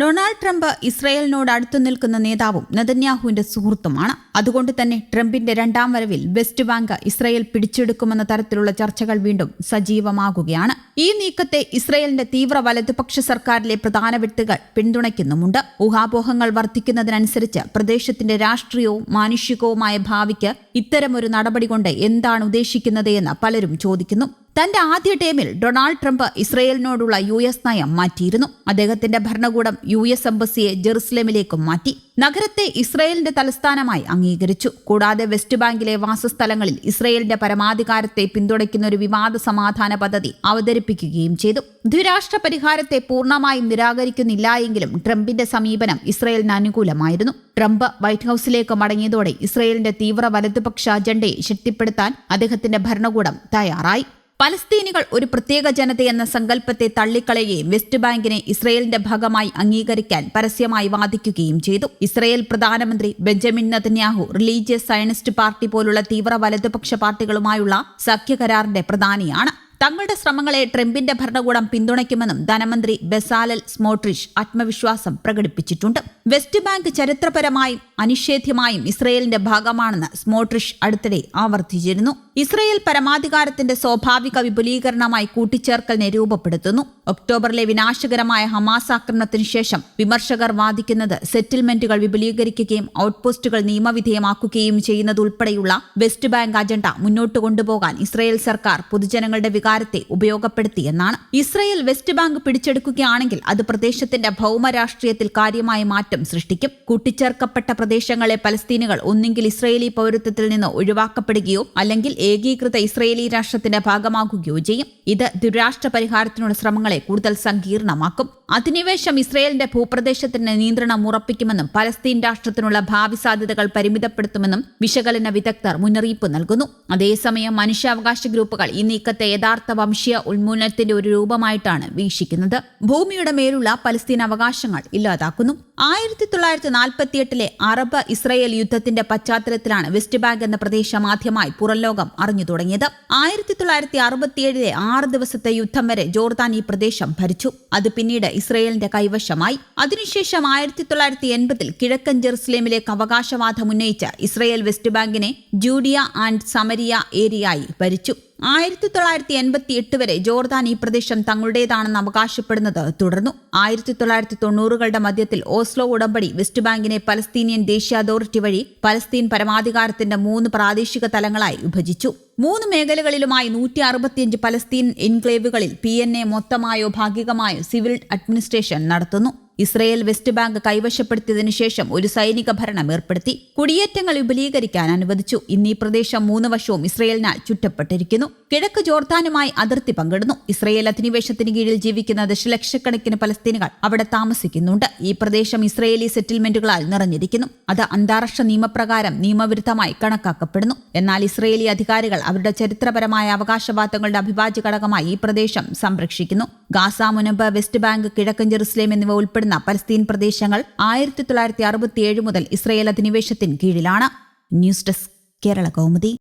Donald Trump ഇസ്രയേലിനോട് അടുത്തു നിൽക്കുന്ന നേതാവും നെതന്യാഹുവിന്റെ സുഹൃത്തുമാണ്. അതുകൊണ്ട് തന്നെ ട്രംപിന്റെ രണ്ടാം വരവിൽ വെസ്റ്റ് ബാങ്ക് ഇസ്രയേൽ പിടിച്ചെടുക്കുമെന്ന തരത്തിലുള്ള ചർച്ചകൾ വീണ്ടും സജീവമാകുകയാണ്. ഈ നീക്കത്തെ ഇസ്രയേലിന്റെ തീവ്ര വലതുപക്ഷ സർക്കാരിലെ പ്രധാന വ്യക്തികൾ പിന്തുണയ്ക്കുന്നുമുണ്ട്. ഊഹാപോഹങ്ങൾ വർദ്ധിക്കുന്നതിനനുസരിച്ച് പ്രദേശത്തിന്റെ രാഷ്ട്രീയവും മാനുഷികവുമായ ഭാവിക്ക് ഇത്തരമൊരു നടപടി കൊണ്ട് എന്താണ് ഉദ്ദേശിക്കുന്നത് എന്ന് പലരും ചോദിക്കുന്നു. തന്റെ ആദ്യ ടേമിൽ ഡൊണാൾഡ് ട്രംപ് ഇസ്രയേലിനോടുള്ള യു എസ് നയം മാറ്റിയിരുന്നു. അദ്ദേഹത്തിന്റെ ഭരണകൂടം യു എസ് എംബസിയെ ജെറുസലേമിലേക്കും മാറ്റി. നഗരത്തെ ഇസ്രയേലിന്റെ തലസ്ഥാനമായി അംഗീകരിച്ചു. കൂടാതെ വെസ്റ്റ് ബാങ്കിലെ വാസസ്ഥലങ്ങളിൽ ഇസ്രയേലിന്റെ പരമാധികാരത്തെ പിന്തുണയ്ക്കുന്ന ഒരു വിവാദ സമാധാന പദ്ധതി അവതരിപ്പിക്കുകയും ചെയ്തു. ദ്വിരാഷ്ട്ര പരിഹാരത്തെ പൂർണമായും നിരാകരിക്കുന്നില്ല എങ്കിലും ട്രംപിന്റെ സമീപനം ഇസ്രയേലിന് അനുകൂലമായിരുന്നു. ട്രംപ് വൈറ്റ് ഹൌസിലേക്ക് മടങ്ങിയതോടെ ഇസ്രയേലിന്റെ തീവ്ര വലതുപക്ഷ അജണ്ടയെ ശക്തിപ്പെടുത്താൻ അദ്ദേഹത്തിന്റെ ഭരണകൂടം തയ്യാറായി. പലസ്തീനികൾ ഒരു പ്രത്യേക ജനതയെന്ന സങ്കല്പത്തെ തള്ളിക്കളയുകയും വെസ്റ്റ് ബാങ്കിനെ ഇസ്രയേലിന്റെ ഭാഗമായി അംഗീകരിക്കാൻ പരസ്യമായി വാദിക്കുകയും ചെയ്തു. ഇസ്രയേൽ പ്രധാനമന്ത്രി Benjamin Netanyahu Religious Zionist Party പോലുള്ള തീവ്ര വലതുപക്ഷ പാർട്ടികളുമായുള്ള സഖ്യകരാറിന്റെ പ്രധാനിയാണ്. തങ്ങളുടെ ശ്രമങ്ങളെ ട്രംപിന്റെ ഭരണകൂടം പിന്തുണയ്ക്കുമെന്നും ധനമന്ത്രി ബെസാലൽ സ്മോട്രിഷ് ആത്മവിശ്വാസം പ്രകടിപ്പിച്ചിട്ടുണ്ട്. വെസ്റ്റ് ബാങ്ക് ചരിത്രപരമായും അനിഷേധ്യമായും ഇസ്രയേലിന്റെ ഭാഗമാണെന്ന് സ്മോട്രിഷ് അടുത്തിടെ ആവർത്തിച്ചിരുന്നു. ഇസ്രയേൽ പരമാധികാരത്തിന്റെ സ്വാഭാവിക വിപുലീകരണമായി കൂട്ടിച്ചേർക്കലിനെ രൂപപ്പെടുത്തുന്നു. ഒക്ടോബറിലെ വിനാശകരമായ ഹമാസ് ആക്രമണത്തിന് ശേഷം വിമർശകർ വാദിക്കുന്നത് സെറ്റിൽമെന്റുകൾ വിപുലീകരിക്കുകയും ഔട്ട്പോസ്റ്റുകൾ നിയമവിധേയമാക്കുകയും ചെയ്യുന്നതുൾപ്പെടെയുള്ള വെസ്റ്റ് ബാങ്ക് അജണ്ട മുന്നോട്ട് കൊണ്ടുപോകാൻ ഇസ്രയേൽ സർക്കാർ പൊതുജനങ്ങളുടെ വികാരത്തെ ഉപയോഗപ്പെടുത്തിയെന്നാണ് ഇസ്രയേൽ വെസ്റ്റ് ബാങ്ക് പിടിച്ചെടുക്കുകയാണെങ്കിൽ അത് പ്രദേശത്തിന്റെ ഭൗമരാഷ്ട്രീയത്തിൽ കാര്യമായ മാറ്റം സൃഷ്ടിക്കും. കൂട്ടിച്ചേർക്കപ്പെട്ട പ്രദേശങ്ങളെ പലസ്തീനുകൾ ഒന്നുകിൽ ഇസ്രയേലി പൗരത്വത്തിൽ നിന്ന് ഒഴിവാക്കപ്പെടുകയോ അല്ലെങ്കിൽ ഏകീകൃത ഇസ്രയേലി രാഷ്ട്രത്തിന്റെ ഭാഗമാകുകയോ ചെയ്യും. ഇത് ദുരാഷ്ട്ര പരിഹാരത്തിനുള്ള ശ്രമങ്ങളെ കൂടുതൽ സങ്കീർണമാക്കും. അധിനിവേശം ഇസ്രയേലിന്റെ ഭൂപ്രദേശത്തിന് നിയന്ത്രണം ഉറപ്പിക്കുമെന്നും പലസ്തീൻ രാഷ്ട്രത്തിനുള്ള ഭാവി സാധ്യതകൾ പരിമിതപ്പെടുത്തുമെന്നും വിശകലന വിദഗ്ധർ മുന്നറിയിപ്പ് നൽകുന്നു. അതേസമയം മനുഷ്യാവകാശ ഗ്രൂപ്പുകൾ ഈ നീക്കത്തെ യഥാർത്ഥ വംശീയ ഉന്മൂലനത്തിന്റെ ഒരു രൂപമായിട്ടാണ് വീക്ഷിക്കുന്നത്. ഭൂമിയുടെ മേലുള്ള പലസ്തീൻ അവകാശങ്ങൾ ഇല്ലാതാക്കുന്നു. ആയിരത്തി തൊള്ളായിരത്തി നാൽപ്പത്തിയെട്ടിലെ അറബ് ഇസ്രയേൽ യുദ്ധത്തിന്റെ പശ്ചാത്തലത്തിലാണ് വെസ്റ്റ് ബാങ്ക് എന്ന പ്രദേശം ആദ്യമായി പുറംലോകം അറിഞ്ഞു തുടങ്ങിയത്. ആയിരത്തി തൊള്ളായിരത്തി അറുപത്തിയേഴിലെ ആറ് ദിവസത്തെ യുദ്ധം വരെ ജോർദാൻ ഈ പ്രദേശം ഭരിച്ചു. അത് പിന്നീട് ഇസ്രയേലിന്റെ കൈവശമായി. അതിനുശേഷം ആയിരത്തി തൊള്ളായിരത്തി എൺപതിൽ കിഴക്കൻ ജെറുസലേമിലേക്ക് അവകാശവാദം ഉന്നയിച്ച ഇസ്രയേൽ വെസ്റ്റ് ബാങ്കിനെ ജൂഡിയ ആൻഡ് സമരിയ ഏരിയയായി ഭരിച്ചു. ആയിരത്തി തൊള്ളായിരത്തി എൺപത്തി എട്ട് വരെ ജോർദാൻ ഈ പ്രദേശം തങ്ങളുടേതാണെന്ന് അവകാശപ്പെടുന്നത് തുടർന്നു. ആയിരത്തി തൊള്ളായിരത്തി തൊണ്ണൂറുകളുടെ മധ്യത്തിൽ ഓസ്ലോ ഉടമ്പടി വെസ്റ്റ് ബാങ്കിനെ പലസ്തീനിയൻ ദേശീയ അതോറിറ്റി വഴി പലസ്തീൻ പരമാധികാരത്തിന്റെ മൂന്ന് പ്രാദേശിക തലങ്ങളായി വിഭജിച്ചു. മൂന്ന് മേഖലകളിലുമായി നൂറ്റി അറുപത്തിയഞ്ച് പലസ്തീൻ എൻക്ലേവുകളിൽ പി എൻ എ മൊത്തമായോ ഭാഗികമായോ സിവിൽ അഡ്മിനിസ്ട്രേഷൻ നടത്തുന്നു. ഇസ്രയേൽ വെസ്റ്റ് ബാങ്ക് കൈവശപ്പെടുത്തിയതിനു ശേഷം ഒരു സൈനിക ഭരണം ഏർപ്പെടുത്തി. കുടിയേറ്റങ്ങൾ വിപുലീകരിക്കാൻ അനുവദിച്ചു. ഇന്ന് പ്രദേശം മൂന്ന് വശവും ഇസ്രയേലിനാൽ ചുറ്റപ്പെട്ടിരിക്കുന്നു. കിഴക്ക് ജോർദാനുമായി അതിർത്തി പങ്കിടുന്നു. ഇസ്രയേൽ അധിനിവേശത്തിന് കീഴിൽ ജീവിക്കുന്ന ദശലക്ഷക്കണക്കിന് പലസ്തീനുകൾ അവിടെ താമസിക്കുന്നുണ്ട്. ഈ പ്രദേശം ഇസ്രയേലി സെറ്റിൽമെന്റുകളാൽ നിറഞ്ഞിരിക്കുന്നു. അത് അന്താരാഷ്ട്ര നിയമപ്രകാരം നിയമവിരുദ്ധമായി കണക്കാക്കപ്പെടുന്നു. എന്നാൽ ഇസ്രയേലി അധികാരികൾ അവരുടെ ചരിത്രപരമായ അവകാശവാദങ്ങളുടെ അഭിവാജ്യ ഘടകമായി ഈ പ്രദേശം സംരക്ഷിക്കുന്നു. ഗാസ മുനമ്പ് വെസ്റ്റ് ബാങ്ക് കിഴക്കൻ ജെറുസലേം എന്നിവ ഉൾപ്പെടുന്ന പലസ്തീൻ പ്രദേശങ്ങൾ ആയിരത്തി തൊള്ളായിരത്തി അറുപത്തിയേഴ് മുതൽ ഇസ്രയേൽ അധിനിവേശത്തിന് കീഴിലാണ്. News desk Kerala Kaumudi.